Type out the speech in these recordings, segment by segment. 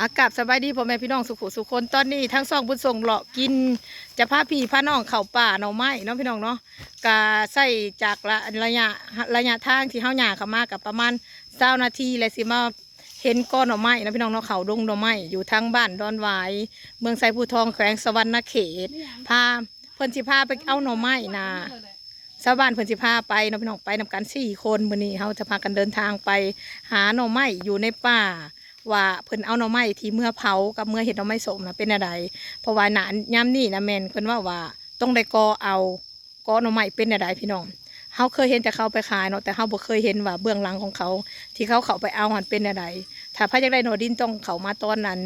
อากาศสบายดีพ่อแม่พี่น้องสุขุสุคนตอนนี้ทั้งสองบุญส่งเลาะกินจะพาพี่พาน้องเข้าป่าหน่อไม้เนาะพี่น้องเนาะกาใส่จากระระยะระยะทางที่เฮาหย่าเข้ามากับประมาณเก้านาทีและสิมาเห็นก้อนหน่อไม้เนาะพี่น้องเนาะเขาดงหน่อไม้อยู่ทางบ้านดอนหวายเมืองไซภูทองแขวงสวรรณเขตพาเพิ่นสิพาไปเอาหน่อไม้นาชาวบ้านเพิ่นสิพาไปเนาะพี่น้องไปนำกันสี่คนมื้อนี้เฮาจะพากันเดินทางไปหาหน่อไม้อยู่ในป่า ว่าเพิ่นเอาหน่อไม้ที่เมื่อเผากับเมื่อเห็ดหน่อไม้สมนะเป็นอะไรเพราะว่าหนานย้ำนี่นะแมนเพิ่นว่าว่าต้องได้กอเอากอหน่อไม้เป็นอะไรพี่น้องเฮาเคยเห็นแต่เขาไปขายเนาะแต่เฮาบ่เคยเห็นว่าเบื้องหลังของเขา ที่เขาเขาไปเอามันเป็นอะไรถ้าพระยากได้หนอดินต้องเขามาตอนนั้น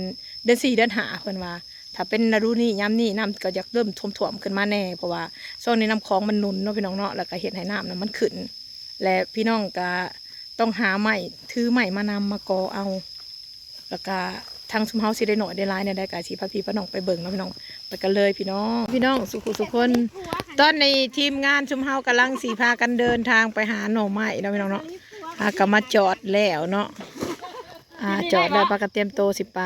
เดือนสี่เดือนหาเพิ่นว่า ถ้าเป็นฤดูนี้ย้ำนี่น้ำก็จะเริ่มท่วมขึ้นมาแน่เพราะว่าช่วงนี้น้ำคลองมันนุนเนาะพี่น้องเนาะแล้วก็เห็นให้น้ำนะมันขึ้น และพี่น้องก็ต้องหาไม้ถือไม้มานำมากอเอา แล้วก็ทางชุมเฮาสิได้หน่อยได้ร้ายในได้กาชีพาพี่พน้องไปเบิ่งเนาะพี่น้องไปกันเลยพี่น้อง พี่น้องสุขุสุคนตอนในทีมงานชุมเฮากำลังสีพากันเดินทางไปหาหน่อไม้เนาะพี่น้องเนาะพากันมาจอดแล้วเนาะอ่าจอดแล้วพากันเตรียมโตสิไป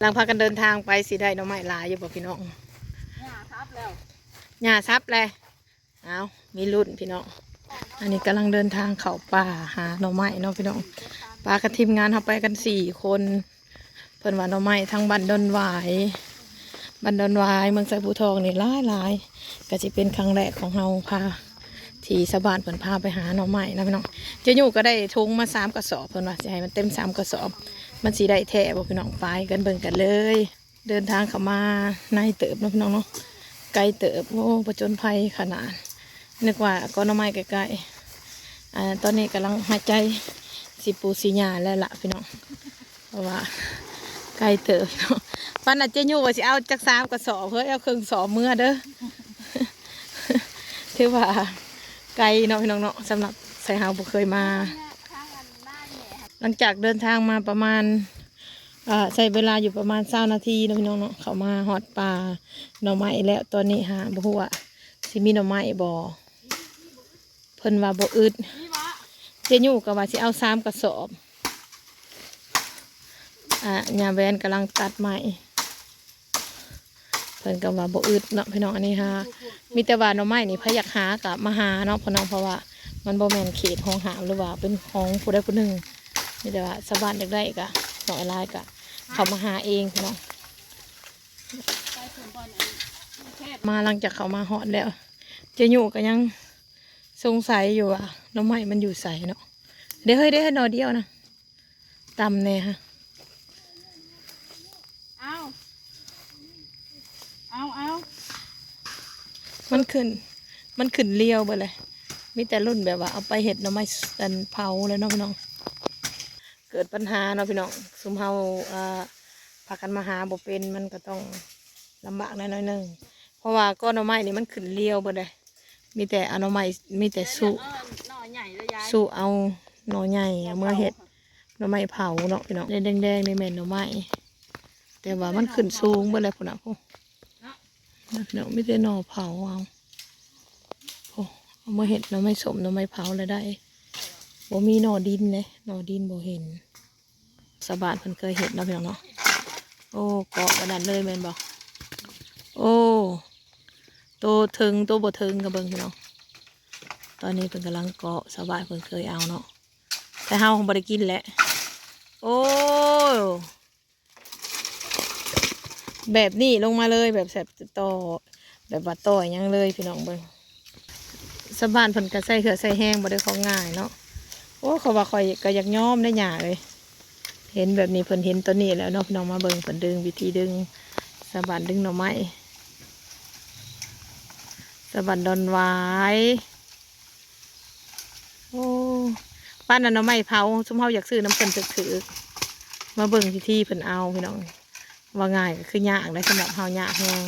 หลังพากันเดินทางไปสิได้หน่อไม้หลายอยู่บ่พี่น้องหญ้าซับเลยเอามีรุ่นพี่น้องอันนี้กำลังเดินทางเข้าป่าหาหน่อไม้เนาะพี่น้องปากับทีมงานเขาไปกันสี่คน เพิ่นว่าหน่อไม้ทั้งบันดอนหวายบันดอนหวายเมืองไซบูทองนี่หลายหลายก็จะเป็นครั้งแรกของเฮาพาที่สบานเพิ่นพาไปหาหน่อไม้นะพี่น้องเจายู่ก็ได้ทุงมาสามกระสอบเพิ่นว่าจะให้มันเต็มสามกระสอบ มันสีได้แท้บ่พี่น้องไปกันเบิ่งกันเลย เดินทางเข้ามาในเติบนะพี่น้องเนาะไกลเติบโอ้ประจนภัยขนาด นึกว่าก้อนหน่อไม้ใกล้ๆอ่าตอนนี้กำลังหายใจสิปูสีหยาแล้วล่ะพี่น้องเพราะว่า ไกลเติบปันอาจจะอยู่ว่าสิเอาจักสามกระสอบเพื่อเอาเครื่องสอบเมื่อเด้อถือว่าไกลเนาะพี่น้องเนาะสำหรับใส่หาวบ่เคยมา หลังจากเดินทางมาประมาณอ่าใช้เวลาอยู่ประมาณเศร้านาทีนะพี่น้องเนาะเขามาหอดป่าหน่อไม้แล้วตอนนี้หาบ่ฮู้ว่าสิมีหน่อไม้บ่อเพิ่นว่าบ่อึดเจยู่ก็ว่าสิเอาสามกระสอบ อ่ายาแวนกำลังตัดไม้เพิ่นก็ว่าบ่อึดเนาะพี่น้องอันนี้ฮะมีแต่ว่าหน่อไม้นี่พะอยากหากับมาหาเนาะพี่น้องเพราะว่ามันบ่แม่นเขตห้องหามหรือว่าเป็นของผู้ใดผู้หนึ่งมีแต่ว่าสะบานอยากได้ก็หน่อยลายก็เขามาหาเองพี่น้องมาหลังจากเขามาหอดแล้วเจะอยู่ก็ยังสงสัยอยู่ว่าหน่อไม้มันอยู่ใสเนาะเดี๋ยวเฮ้ยเดี๋ยวให้หน่อเดียวนะตำแน่ฮะ เอา เอาเอามันขึ้น มันขึ้นเลี้ยวไปเลย มีแต่รุ่นแบบว่า เอาไปเห็ดหน่อไม้สันเผาเลยเนาะพี่น้อง เกิดปัญหาเนาะพี่น้องซุมเฮาอ่าพากันมาหาบ่เป็นมันก็ต้องลำบากหน้อยๆหนึงเพราะว่าก้อนหน่อไม้นี่มันขึ้นเลี้ยวไปเลยมีแต่เอาหน่อไม้มีแต่สู้เออหน่อใหญ่เลยยายสู้เอาหน่อใหญ่เอามื่อเห็ดหน่อไม้เผาเนาะพี่น้องแดงๆในแม่นหน่อไม้แต่ว่ามันขึ้นสูงไปเลยพุ่นน่ะพุ่น เนาะไม่ได้หน่อเผาเอาโอ้เอามาเห็ดหน่อไม้สมหน่อไม้เผาแล้วได้บ่มีหน่อดินเลยหน่อดินบ่เห็น สบานเพิ่นเคยเห็ดเนาะพี่น้องเนาะโอ้เกาะกระดานเลยแมนบอก โอ้โตถึงโตบ่ถึงกับเบิงพี่น้องตอนนี้เพิ่นกำลังเกาะสบานเพิ่นเคยเอาเนาะแต่เฮาคงบ่ได้กินแหละโอ้ แบบนี้ลงมาเลยแบบแสบต่อแบบว่าต่อยังเลยพี่น้องเบิ่งสะบานเพิ่นก็ใส่เขือใส่แห้งบ่ได้ของง่ายเนาะโอ้เขาว่าข่อยก็อยากย้อมได้หยาเลย เห็นแบบนี้เพิ่นเห็นตัวนี้แล้วเนาะพี่น้องมาเบิ่งเพิ่นดึงวิธีดึงสะบานดึงหน่อไม้สะบานดอนหวายโอ้ป้านนั้นหน่อไม้เผาชุมเฮาอยากซื้อน้ำเพิ่นถือมาเบิ่งวิธีเพิ่นเอาพี่น้อง ว่าง่ายก็คือยากได้สำหรับเฮายากแฮง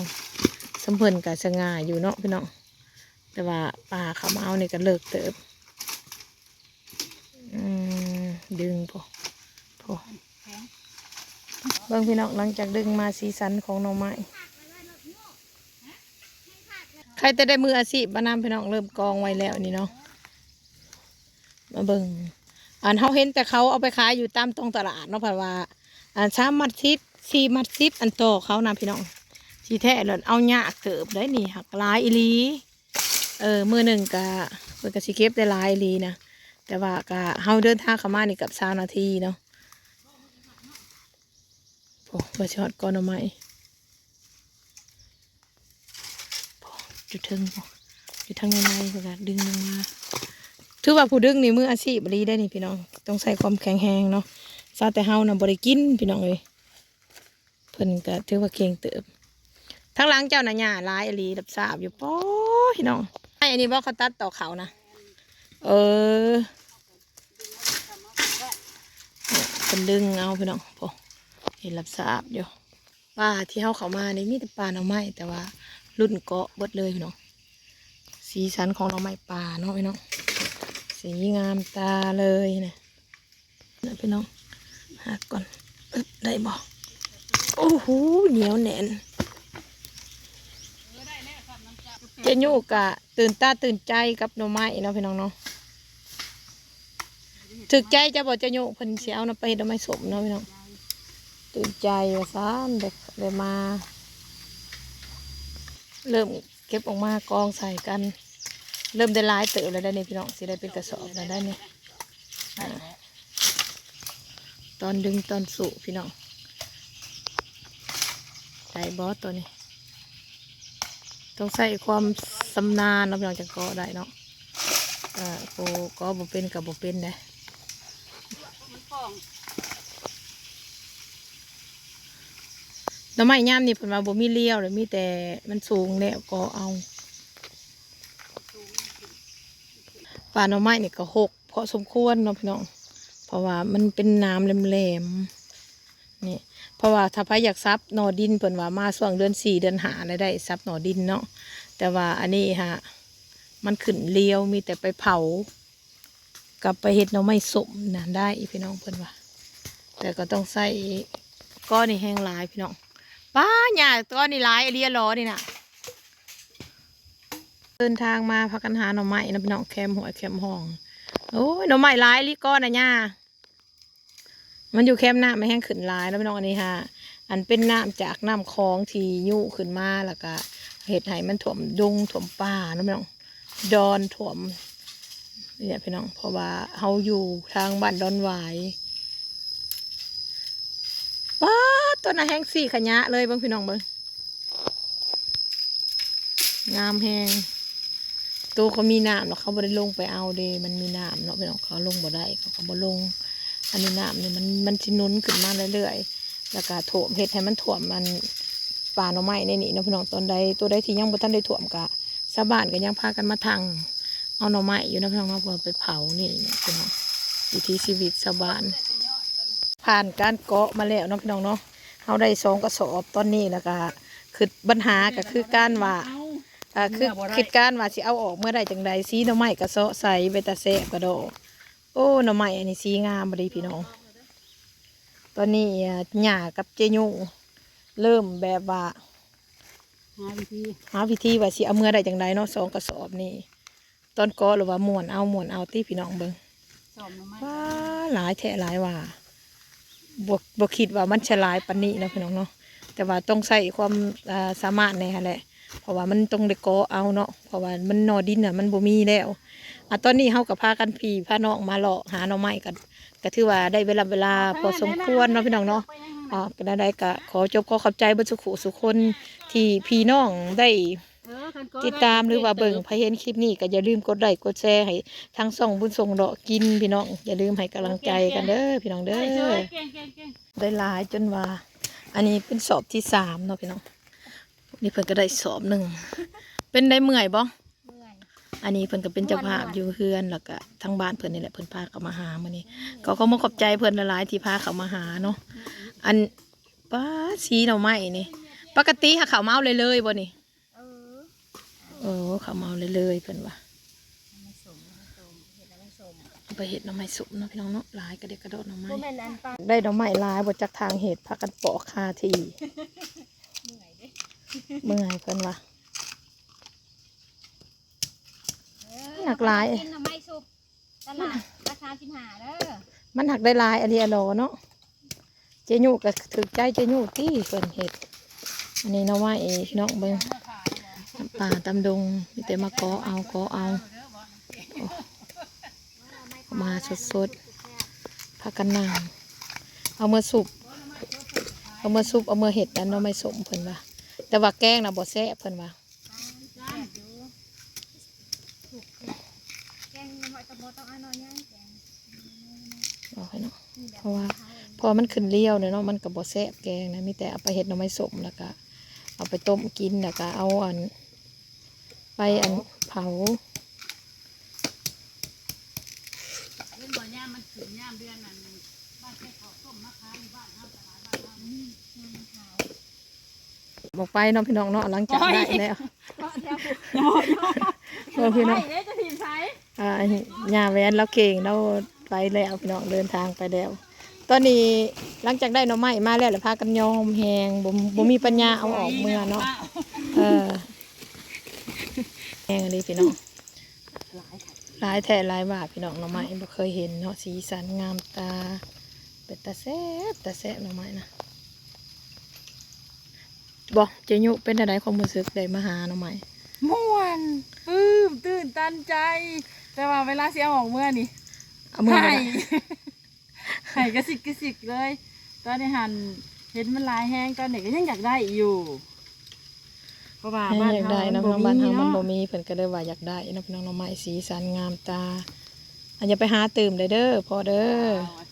สำเพิ่นก็จะง่ายอยู่เนาะพี่น้องแต่ว่าปลาเขามาเอาเนี่ยก็เลิกเติบดึงพอพอเบิ่งพี่น้องหลังจากดึงมาสีสันของหน่อไม้ใครจะได้มืออาชีพมานำพี่น้องเริ่มกองไว้แล้วนี่เนาะมาเบิ่งอันเขาเห็นแต่เขาเอาไปขายอยู่ตามตรงตลาดเนาะเพราะว่าอันสามอาทิตย์ สีมัดซิปอันโตเขานะพี่น้องสีแท้เลยเอาหยากเติบได้นี่หักลายอีลีเออมือหนึ่งกะเปิดกะสิเก็บได้ลายอีลีนะแต่ว่ากะเฮาเดินทางเข้ามานี่กับสานาทีเนาะโอ้เปิดช็อตก่อนเอาไหมโอ้จุดถึงจุดทางยังไงเพื่อกะดึงลงมาถือว่าผู้ดึงนี่มืออาชีพอีได้นี่พี่น้อง ต้องใส่ความแข็งแรงเนาะซาแต่เฮานะบริกินพี่น้องเลย พิ่นก็ถือว่าเก่งเติบทั้งหลังเจ้าน่ะหญ้าหลายอีหลีรับทราบอยู่ป้อพี่น้องไอ้อันนี้บ่เขาตัดต่อเขานะเออเนี่ยเป็นดึงเอาพี่น้องพอเห็นรับทราบอยู่ป่าที่เฮาเข้ามานี่มีแต่ป่าหน่อไม้แต่ว่ารุ่นเกาะเบิดเลยพี่น้องสีสันของหน่อไม้ป่าเนาะพี่น้องสีงามตาเลยนะนะพี่น้องหักก่อนอึ๊บได้บ่โอ้โหเหนียวแน่นเจญูกะตื่นตาตื่นใจกับหน่อไม้เนาะพี่น้องเนาะถึกใจจะบอกเจญูเพิ่นสิเอานะไปเฮ็ดหน่อไม้สมเนาะพี่น้องตื่นใจว่าซ่าเด็กเลยมา เริ่มเก็บออกมากองใส่กัน เริ่มได้ลายเติบแล้วได้เนี่ยพี่น้องสิได้เป็นกระสอบแล้วได้เนี่ยตอนดึงตอนสุพี่น้อง ได้บอสตัวนี้ ต้องใส่ความสำนาญเนาะพี่น้องจะเกาะได้เนาะอ่อโกเก็บ่เป็นกับบ่เป็นเด้มันฟ้องหน่อไม้ย่ามนี่เพิ่นว่าบ่มีเลี้ยวเลยมีแต่มันสูงแล้วก็เอาป่าน่อไม้นี่ก็หกเพอสมควรเนาะพี่น้อง เพราะว่ามันเป็นน้ำแหลมๆ นี่เพราะว่าถ้าพายอยากซับหนอดินเพิ่นว่ามาช่วงเดือนสี่เดือนหาได้ได้ซับหนอดินเนาะแต่ว่าอันนี้ฮะมันขึ้นเลี้ยวมีแต่ไปเผา กับไปเห็ดหน่อไม้สมนะได้พี่น้องเพิ่นว่า แต่ก็ต้องใส่ก้อนนี่แห้งลายพี่น้องป้าหญ้าก้อนนี่ลายเลียล้อนี่นะเดินทางมาพักกันหาหน่อไม้นะพี่น้องแคมหัวแคมห้องโอ้ยหน่อไม้ลายลิก้อนนะย่า มันอยู่แคมน้ำไม่แห้งขึ้นลายแล้วพี่น้องอันนี้ฮะอันเป็นน้ำจากน้ำคลองที่ยุขึ้นมาแล้วก็เห็ดให้มันถ่วมดงถ่วมป่านะพี่น้องดอนถ่วมเนี่ยพี่น้องเพราะว่าเฮาอยู่ทางบ้านดอนหวายว้าต้นน่ะแห้งสี่ขยะเลยเบิ่งพี่น้องเบิ่งงามแห้งตัวเขามีน้ำแล้วเขาบ่ได้ลงไปเอาเดมันมีน้ำเนาะพี่น้องเขาลงบ่ได้เขาก็บ่ลง อันนี้น้ำเนี่ยมันมันสิหนุนขึ้นมาเรื่อยๆแล้วก็ถ่วมเฮ็ดให้มันถ่วมมันป่าหน่อไม้ในนี่เนาะพี่น้องตอนใดตัวใดที่ยังบ่ทันได้ถ่วมกะชาวบ้านก็ยังพากันมาทางเอาหน่อไม้อยู่เนาะพี่น้องเนาะเพื่อไปเผานี่เนี่ยพี่น้องวิถีชีวิตชาวบ้านผ่านการเกาะมาแล้วเนาะพี่น้องเนาะเฮาได้สองกระสอบตอนนี้แล้วก็คือปัญหาก็คือการว่าเอาอ่าคือเมื่อบ่ได้คิดการว่าสิเอาออกเมื่อใดจังใดสีหน่อไม้กระเซาะใส่เบตาเซะกระโดด โอ้หน่อไม้อันนี้สีงามบดีพี่น้อง ตอนนี้หญ้ากับเจยูเริ่มแบบว่าหาวิธีหาวิธีว่าสิเอาเมื่อใดจังใดเนาะสองกระสอบนี่ตอนก็หรือว่ามวนเอามวนเอาที่พี่น้องเบิงหน่อไม้ว้าหลายแท้หลายว่าบวกบวกคิดว่ามันฉลายปันนี้นะพี่น้องเนาะแต่ว่าต้องใส่ความอ่าสามารถในแหละ เพราะว่ามันต้องได้เกาะเอาเนาะเพราะว่ามันหนอดินอะมันบ่มีแล้วอะตอนนี้เฮากับพากันพี่พาน้องมาเลาะหาหน่อไม้กันก็ถือว่าได้เวลาเวลาพอสมควรเนาะพี่น้องเนาะอ่าก็ได้ได้ก็ขอจบขอขอบใจเบ่สุขุสุขคนที่พี่น้องได้ติดตามหรือว่าเบิ่งพเห็นคลิปนี้ก็อย่าลืมกดไลค์กดแชร์ให้ทั้งสองบุญส่งเลาะกินพี่น้อง อย่าลืมให้กำลังใจกันเด้อพี่น้องเด้อได้หลายจนว่า อันนี้เป็นสอบที่สามเนาะพี่น้อง นี่เพิ่นก็ได้สอบหนึ่ง เป็นได้เมื่อยบ่เมื่อยอันนี้เพิ่นก็เป็นเจ้าภาพอยู่เฮือนแล้วก็ทั้งบ้านเพิ่นนี่แหละเพิ่นพาเขามาหามื้อนี้ก็เขามาขอบใจเพิ่นหลายๆที่พาเขามาหาเนาะ อันป้าสีหน่อไม้นี่ ปกติหาเขาวเมาเลยเลยบ่นี่เออโอ้เขาวเมาเลยเลยเพิ่นว่าไม่สมไม่สมเห็ดแล้วไม่สมเอาไปเฮ็ดหน่อไม้สุกเนาะพี่น้องเนาะหลายกระเดกกระโดดหน่อไม้พวกแม่นันปังได้หน่อไม้หลายบ่จากทางเห็ดพากันปอกคาทีเหนื่อย เด้เมื่อยเพิ่นว่าเออหนักหลาย กินทำไมสุปตลาดราคาสิบห้าเด้อมันหักได้หลายอันนี้อโลเนาะเจญูก็ถึกใจเจญูตี้เพิ่นเฮ็ด อันนี้น้องว่าเอพี่น้องเบิ่งป่าตำดงมีแต่มาเกาะเอาเกาะเอาโอ้เอามาสดๆพากันนั่งเอามาสุบเอามาสุบเอามาเห็ดอันเนาะไม่สมเพิ่นว่า แต่ว่าแกงนะบ่แซ่บเพิ่นว่าแกงหอยตะโมต้องเอาหน่อยแกงเอาให้เนาะเพราะว่าพอมันขึ้นเลี้ยวเนี่ยเนาะมันก็บ่แซ่บแกงนะมีแต่เอาไปเห็ดหน่อไม้สมแล้วก็เอาไปต้มกินแล้วก็เอาอัน ไปอันเผาเล่น บ่ย่ามมันถึงย่ามเดือนนั้นบ้านแค่ขอต้มมะขามบ้านเฮาตลาดบ้านเฮานี่บอกไปเนาะพี่น้องเนาะหลังจากได้แล้วก็เดี๋ยวเออพี่น้องเอ๊ะจะทีมใช้อ่าญาแวนเราเก่งเราไปแล้วพี่น้องเดินทางไปแล้ว ตอนนี้หลังจากได้หน่อไม้มาแล้วแล้วพากันยอมแหงบ่บ่มีปัญญาเอาออกเมื่อเนาะเออแหงเลยพี่น้องหลายแท้หลายว่าพี่น้องหน่อไม้บ่เคยเห็นเนาะสีสันงามตา เป็นตาแซ่บตาแซ่บหน่อไม้นะ บอกเจยุเป็นอะไรความรู้สึกได้มาหาหน่อไม้ม่วนปลื้มตื่นตันใจ แต่ว่าเวลาเสียออกเมื่อนี่เอามือไห้มาไห้กระสิกกระสิกเลย ตอนนี้หันเห็นมันหลายแห้งตอนเด็กก็ยังอยากได้อยู่เพราะว่าให้บ้านอยากเฮาได้นะมัพี่น้องบ้านเฮามันบ่เนาะมีเพิ่นก็เลยว่าอยากได้นะพี่น้องหน่อไม้สีสันงามตาอันอย่าไปหาตื่มเลยเด้อพอเด้อเอา